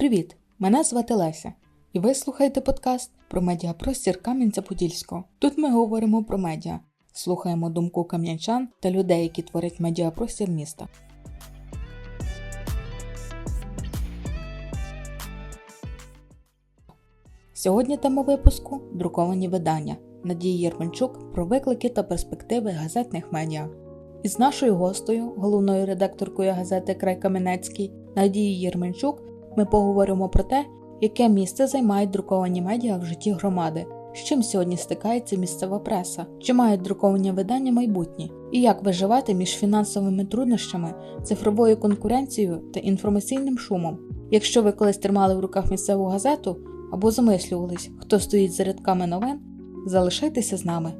Привіт! Мене звати Леся, і ви слухаєте подкаст про медіапростір Кам'янця-Подільського. Тут ми говоримо про медіа, слухаємо думку кам'янчан та людей, які творять медіапростір міста. Сьогодні тема випуску друковані видання Надії Єрманчук про виклики та перспективи газетних медіа. Із нашою гостею, головною редакторкою газети Край Каменецький Надією Єрменчук, ми поговоримо про те, яке місце займають друковані медіа в житті громади, з чим сьогодні стикається місцева преса, чи мають друковані видання майбутнє, і як виживати між фінансовими труднощами, цифровою конкуренцією та інформаційним шумом. Якщо ви колись тримали в руках місцеву газету або замислювались, хто стоїть за рядками новин, залишайтеся з нами.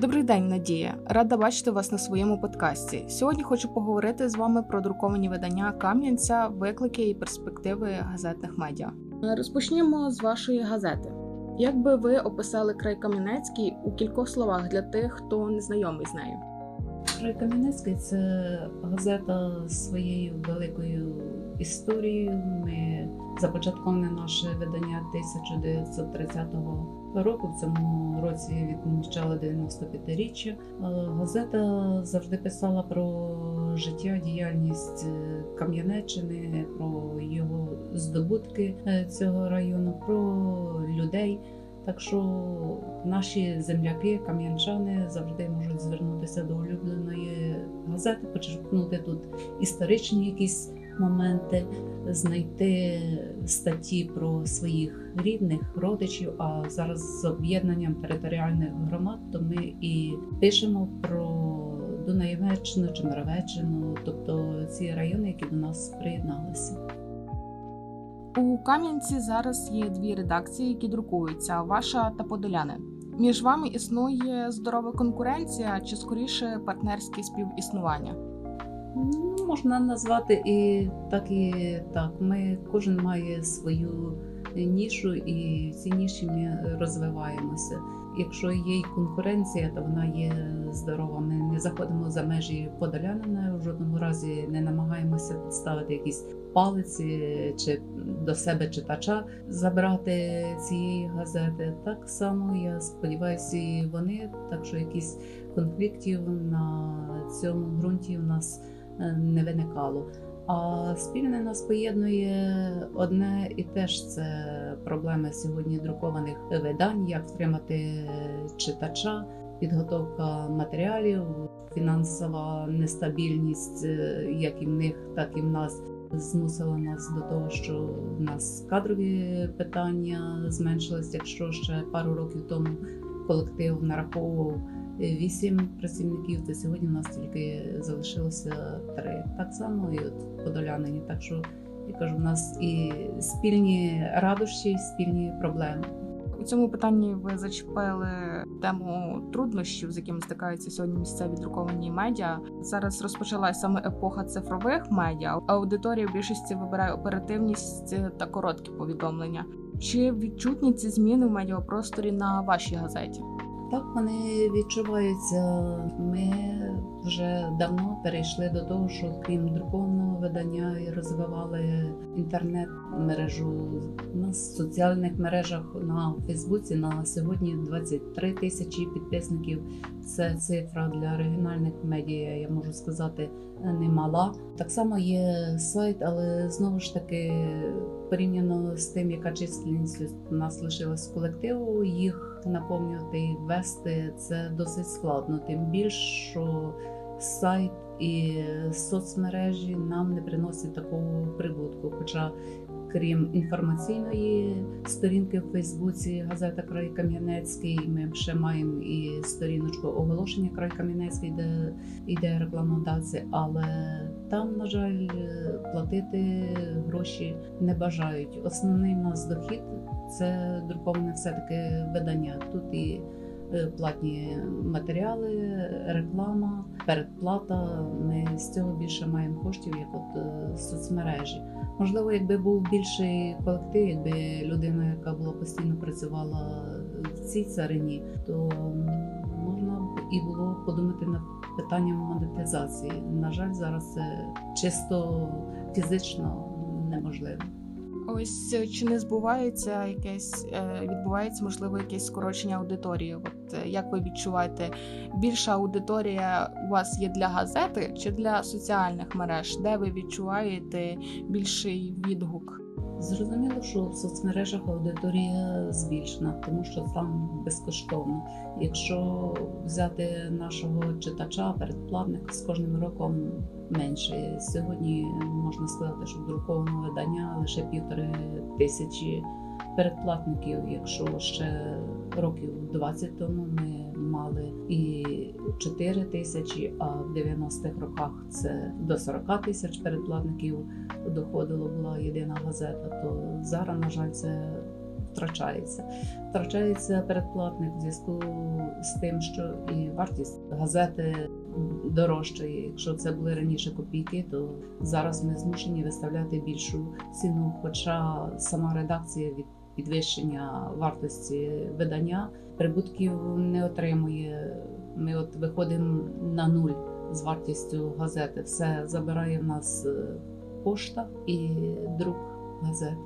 Добрий день, Надія. Рада бачити вас на своєму подкасті. Сьогодні хочу поговорити з вами про друковані видання Кам'янця, виклики і перспективи газетних медіа. Розпочнімо з вашої газети. Як би ви описали край Кам'янецький у кількох словах для тих, хто не знайомий з нею? Край Кам'янецький це газета з своєю великою історією. Ми започатковане наше видання 1930 року. В цьому році відмічали 95-річчя. Е, Газета завжди писала про життя, діяльність Кам'янеччини, про його здобутки е, цього району, про людей. Так що наші земляки, кам'янчани завжди можуть звернутися до улюбленої газети, почерпнути тут історичні якісь моменти, знайти статті про своїх рідних, родичів. А зараз з об'єднанням територіальних громад, то ми і пишемо про Дунаєвеччину, Чемеровеччину, тобто ці райони, які до нас приєдналися. У Кам'янці зараз є дві редакції, які друкуються: ваша та Подоляни. Між вами існує здорова конкуренція чи скоріше партнерське співіснування? Ну, можна назвати і так, і так. Ми кожен має свою нішу, і в цій ніші ми розвиваємося. Якщо є й конкуренція, то вона є здорова. Ми не заходимо за межі подолянина, в жодному разі не намагаємося ставити якісь палиці чи до себе читача забрати цієї газети. Так само я сподіваюся, і вони так що якісь конфліктів на цьому ґрунті у нас не виникало. А спільне нас поєднує одне і теж це проблеми сьогодні друкованих видань, як втримати читача, підготовка матеріалів, фінансова нестабільність, як і в них, так і в нас. Змусила нас до того, що в нас кадрові питання зменшились. Якщо ще пару років тому колектив нараховував вісім працівників, то сьогодні в нас тільки залишилося три. Так само і от подолянині. Так що я кажу, в нас і спільні радощі, і спільні проблеми. У цьому питанні ви зачепили тему труднощів, з якими стикаються сьогодні місцеві друковані медіа. Зараз розпочалася саме епоха цифрових медіа. Аудиторія в більшості вибирає оперативність та короткі повідомлення. Чи відчутні ці зміни в медіапросторі на вашій газеті? Так вони відчуваються. Ми вже давно перейшли до того, що крім друкованого видання і розвивали інтернет-мережу на соціальних мережах на Фейсбуці. На сьогодні 23 тисячі підписників. Це цифра для регіональних медіа. Я можу сказати, немала. Так само є сайт, але знову ж таки порівняно з тим, яка численність у нас лишилась колективу, їх наповнювати і вести це досить складно. Тим більше, що сайт і соцмережі нам не приносять такого прибутку. Хоча, крім інформаційної сторінки в Фейсбуці, газета Край Кам'янецький, ми ще маємо і сторіночку оголошення Край Кам'янецький, де йде рекламодація, але там, на жаль, платити гроші не бажають. Основний у нас дохід це друковане все-таки видання. Тут і платні матеріали, реклама, передплата. Ми з цього більше маємо коштів, як от соцмережі. Можливо, якби був більший колектив, якби людина, яка була постійно працювала в цій царині, то можна б і було подумати над питанням монетизації. На жаль, зараз це чисто фізично неможливо. Ось е, чи не збувається якесь е, відбувається можливо якесь скорочення аудиторії? От е, як ви відчуваєте, більша аудиторія у вас є для газети чи для соціальних мереж, де ви відчуваєте більший відгук? Зрозуміло, що в соцмережах аудиторія збільшена, тому що там безкоштовно. Якщо взяти нашого читача, передплатник з кожним роком менше. Сьогодні можна сказати, що друкованого видання лише півтори тисячі передплатників. Якщо ще років 20 тому ми мали і 4 тисячі, а в 90-х роках це до 40 тисяч передплатників доходило, була єдина газета, то зараз, на жаль, це втрачається. Втрачається передплатник в зв'язку з тим, що і вартість газети дорожчає. Якщо це були раніше копійки, то зараз ми змушені виставляти більшу ціну. Хоча сама редакція від підвищення вартості видання прибутків не отримує. Ми от виходимо на нуль з вартістю газети. Все забирає в нас е, пошта і друк газети.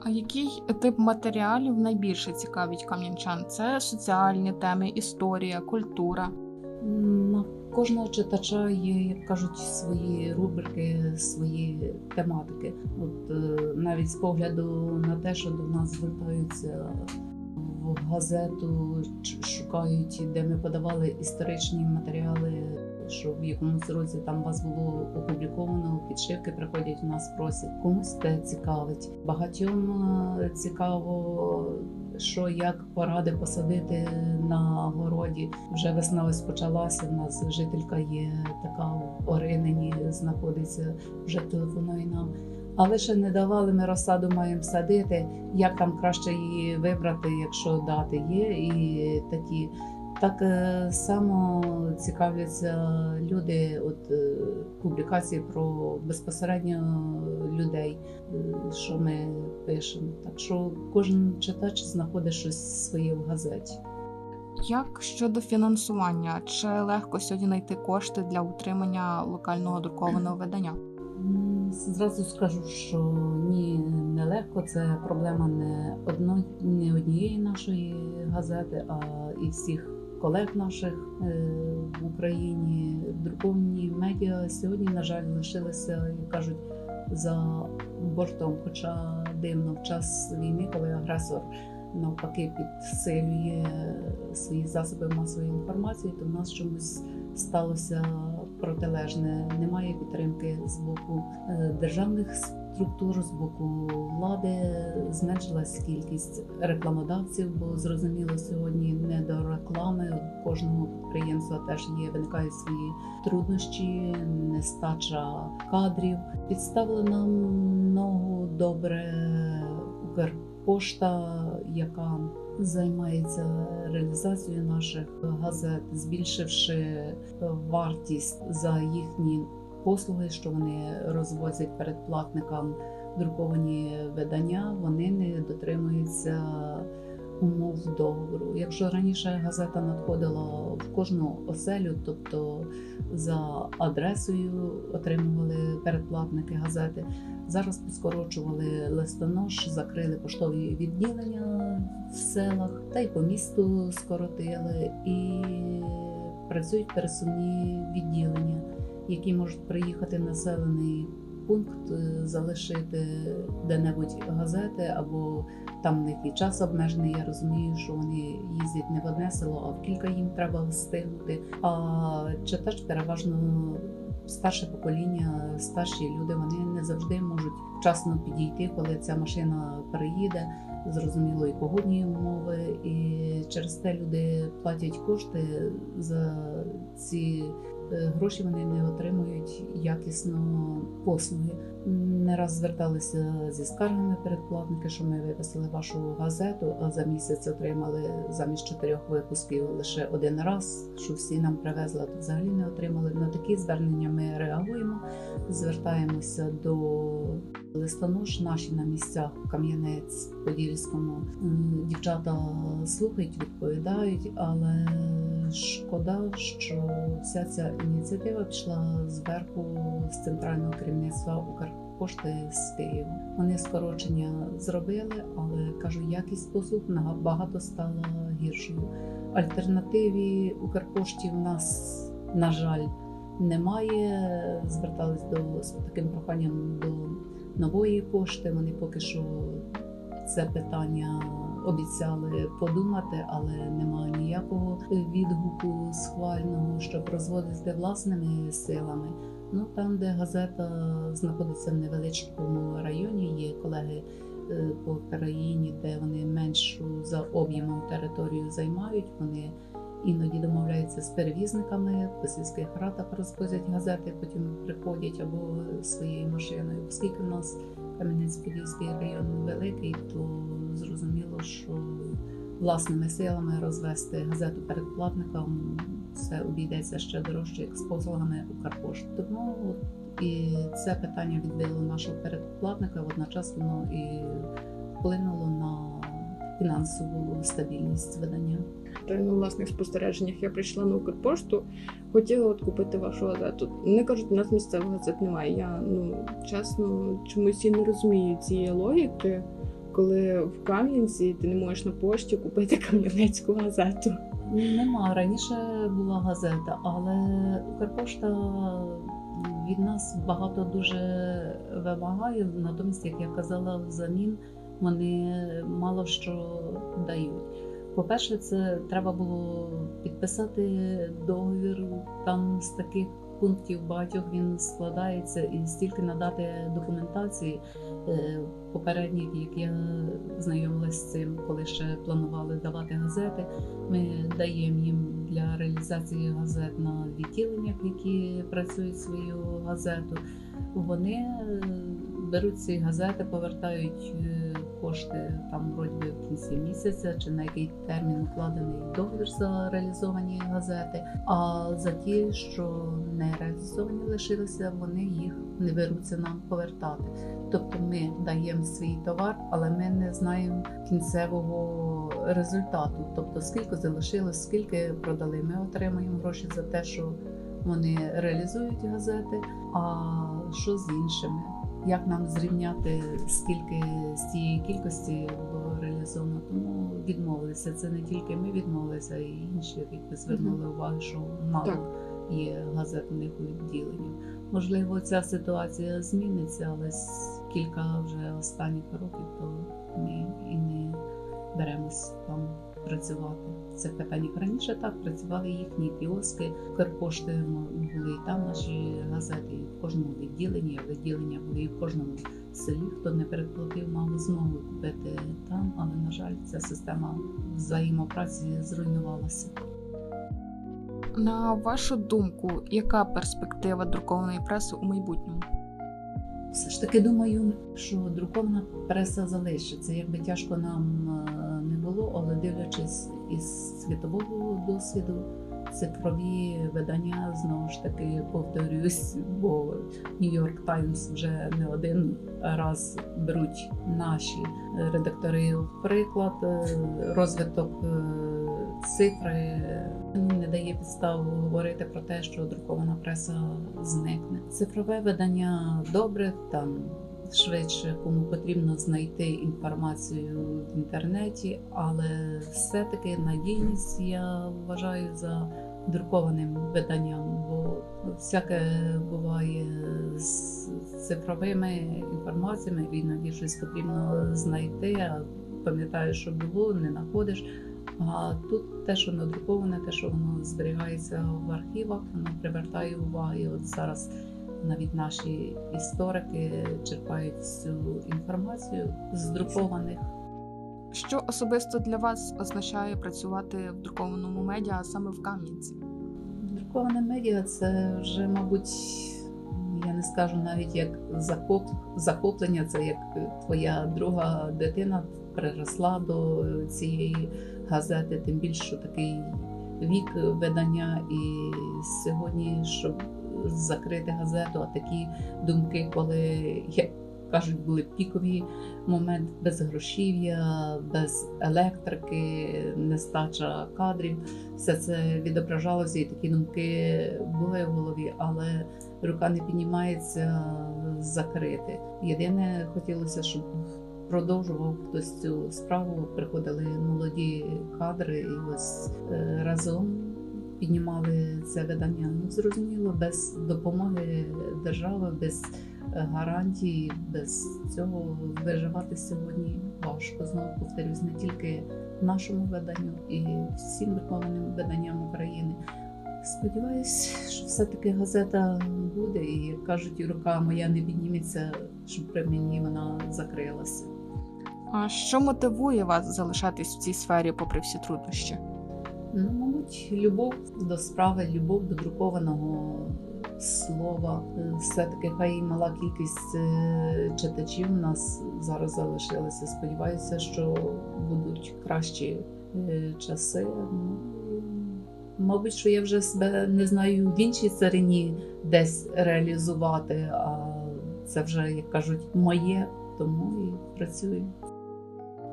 А який тип матеріалів найбільше цікавить кам'янчан? Це соціальні теми, історія, культура. На кожного читача є, як кажуть, свої рубрики, свої тематики. От е, навіть з погляду на те, що до нас звертаються в газету, шукають, де ми подавали історичні матеріали, що в якомусь році там вас було опубліковано, підшивки приходять у нас, просять. Комусь те цікавить. Багатьом е, цікаво, що як поради посадити на городі. Вже весна ось почалася. У нас жителька є така в Оринині, знаходиться, вже телефонує нам. Але ще не давали ми розсаду, маємо садити. Як там краще її вибрати, якщо дати є, і такі. Так е, само цікавляться люди, от е, публікації про безпосередньо людей, е, що ми пишемо. Так що кожен читач знаходить щось своє в газеті. Як щодо фінансування? Чи легко сьогодні знайти кошти для утримання локального друкованого видання? Зразу скажу, що ні, нелегко. Це проблема не одно, не однієї нашої газети, а і всіх колег наших е, в Україні. Друковані медіа сьогодні, на жаль, лишилися, як кажуть, за бортом. Хоча дивно в час війни, коли агресор навпаки підсилює свої засоби масової інформації, то в нас чомусь сталося протилежне. Немає підтримки з боку е, державних структур, з боку влади. Зменшилась кількість рекламодавців, бо зрозуміло, сьогодні не до реклами. У кожного підприємства теж є виникають свої труднощі, нестача кадрів. Підставили нам ногу добре Укрпошта, яка займається реалізацією наших газет, збільшивши вартість за їхні послуги, що вони розвозять перед платникам друковані видання, вони не дотримуються умов договору. Якщо раніше газета надходила в кожну оселю, тобто за адресою отримували передплатники газети, зараз поскорочували листонош, закрили поштові відділення в селах та й по місту скоротили і працюють пересувні відділення, які можуть приїхати населений пункт, е, залишити де-небудь газети, або там в них і час обмежений. Я розумію, що вони їздять не в одне село, а в кілька їм треба встигнути. А читач переважно старше покоління, старші люди, вони не завжди можуть вчасно підійти, коли ця машина переїде. Зрозуміло, і погодні умови, і через те люди платять кошти за ці гроші. Вони не отримують якісно послуги. Не раз зверталися зі скаргами передплатники, що ми виписали вашу газету, а за місяць отримали замість чотирьох випусків лише один раз. Що всі нам привезли, то взагалі не отримали. На такі звернення ми реагуємо, звертаємося до листонош наші на місцях Кам'янець Подільському. Дівчата слухають, відповідають, але шкода, що вся ця ініціатива пішла зверху з центрального керівництва Укрпошти з Києва. Вони скорочення зробили, але кажу, якість послуг набагато стала гіршою. Альтернативі Укрпошті в нас, на жаль, немає. Звертались до з таким проханням до нової пошти. Вони поки що це питання обіцяли подумати, але немає ніякого відгуку схвального, щоб розводити власними силами. Ну там, де газета знаходиться в невеличкому районі, є колеги е, по країні, де вони меншу за об'ємом територію займають. Вони іноді домовляються з перевізниками, по сільських радах розвозять газети, потім приходять або своєю машиною. Оскільки в нас Кам'янець-Подільський район великий, то зрозуміло, що власними силами розвести газету передплатникам це обійдеться ще дорожче, як з послугами Укрпошти. Тому от і це питання відбило нашого передплатника, водночас воно і вплинуло на фінансову стабільність видання. Та на власних спостереженнях я прийшла на Укрпошту, хотіла от купити вашу газету. Не кажуть, у нас місцевих газет немає. Я ну чесно чомусь і не розумію цієї логіки, коли в Кам'янці ти не можеш на пошті купити кам'янецьку газету. Нема раніше була газета, але Укрпошта від нас багато дуже вимагає. Натомість, як я казала, взамін вони що дають. По-перше, це треба було підписати договір там з таких пунктів багатьох він складається і стільки надати документації е, попередніх, як я знайомилася з цим, коли ще планували давати газети. Ми даємо їм для реалізації газет на відділеннях, які працюють свою газету. Вони е, беруть ці газети, повертають е, кошти там вроді в кінці місяця, чи на який термін укладений договір за реалізовані газети. А за ті, що не реалізовані лишилися, вони їх не беруться нам повертати. Тобто ми даємо свій товар, але ми не знаємо кінцевого результату. Тобто, скільки залишилось, скільки продали. Ми отримуємо гроші за те, що вони реалізують газети. А що з іншими? Як нам зрівняти, скільки з цієї кількості було реалізовано? Тому відмовилися. Це не тільки ми відмовилися, а й інші якби звернули увагу, що мало Так. є газет у них у відділенні. Можливо, ця ситуація зміниться, але кілька вже останніх років то ми і не беремось там працювати. Це питання раніше так працювали їхні кіоски, Укрпошти м, були і там наші газети, і в кожному відділенні, а відділення були і в кожному селі. Хто не передплатив, мав змогу купити там, але на жаль, ця система взаємопраці зруйнувалася. На вашу думку, яка перспектива друкованої преси у майбутньому? Все ж таки думаю, що друкована преса залишиться. Якби тяжко нам е, було, але дивлячись із світового досвіду, цифрові видання знову ж таки повторюсь, бо Нью-Йорк Таймс вже не один раз беруть наші редактори приклад. Е, Розвиток е, цифри не дає підстав говорити про те, що друкована преса зникне. Цифрове видання добре там. Швидше, кому потрібно знайти інформацію в інтернеті, але все-таки надійність я вважаю за друкованим виданням, бо всяке буває з цифровими інформаціями, іноді щось потрібно знайти, а пам'ятаєш, що було, не знаходиш. А тут те, що надруковане, те, що воно зберігається в архівах, воно привертає увагу. От зараз навіть наші історики черпають всю інформацію з друкованих. Що особисто для вас означає працювати в друкованому медіа, а саме в Кам'янці? Друковане медіа це вже, мабуть, я не скажу навіть як захоп, захоплення, це як твоя друга дитина приросла до цієї газети, тим більше що такий вік видання. І сьогодні, щоб закрити газету, а такі думки, коли як кажуть, були пікові моменти без грошів'я, без електрики, нестача кадрів. Все це відображалося, і такі думки були в голові, але рука не піднімається закрити. Єдине, хотілося, щоб продовжував хтось цю справу. Приходили молоді кадри, і ось е, разом піднімали це видання. Ну зрозуміло, без допомоги держави, без е, гарантій, без цього виживати сьогодні важко. Знову повторюсь, не тільки нашому виданню і всім друкованим виданням України. Сподіваюсь, що все-таки газета буде, і як кажуть, рука моя не підніметься, щоб при мені вона закрилася. А що мотивує вас залишатись в цій сфері, попри всі труднощі? Ну, мабуть, любов до справи, любов до друкованого слова. Е, Все-таки хай мала кількість е, читачів у нас зараз залишилася. Сподіваюся, що будуть кращі е, часи. Ну, Мабуть, що я вже себе не знаю в іншій царині десь реалізувати, а це вже, як кажуть, моє, тому і працюю.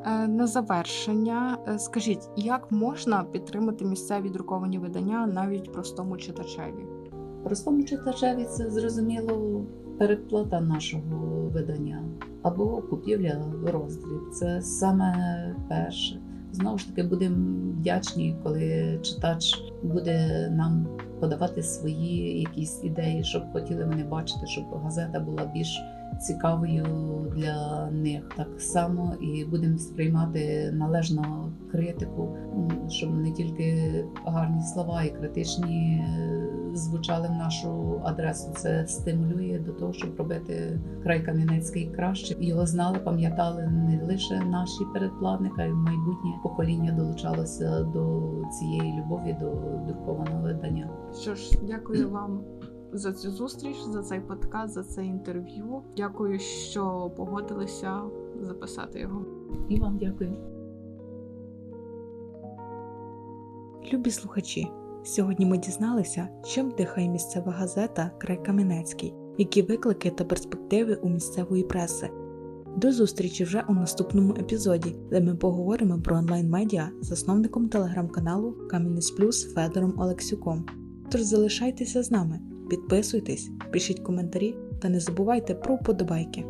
Е, На завершення, е, скажіть, як можна підтримати місцеві друковані видання навіть простому читачеві? Простому читачеві це зрозуміло передплата нашого видання або купівля в роздріб. Це саме перше. Знову ж таки, будемо вдячні, коли читач буде нам подавати свої якісь ідеї, щоб хотіли вони бачити, щоб газета була більш цікавою для них. Так само і будемо сприймати належно критику, щоб не тільки гарні слова і критичні е, звучали в нашу адресу. Це стимулює до того, щоб робити край Кам'янецький краще. Його знали, пам'ятали не лише наші передплатники, а й майбутнє покоління долучалося до цієї любові до друкованого видання. Що ж, дякую вам за цю зустріч, за цей подкаст, за це інтерв'ю. Дякую, що погодилися записати його. І вам дякую. Любі слухачі, сьогодні ми дізналися, чим дихає місцева газета Край Кам'янецький, які виклики та перспективи у місцевої преси. До зустрічі вже у наступному епізоді, де ми поговоримо про онлайн-медіа з засновником телеграм-каналу Кам'янець Плюс Федором Олексюком. Тож залишайтеся з нами, підписуйтесь, пишіть коментарі та не забувайте про вподобайки.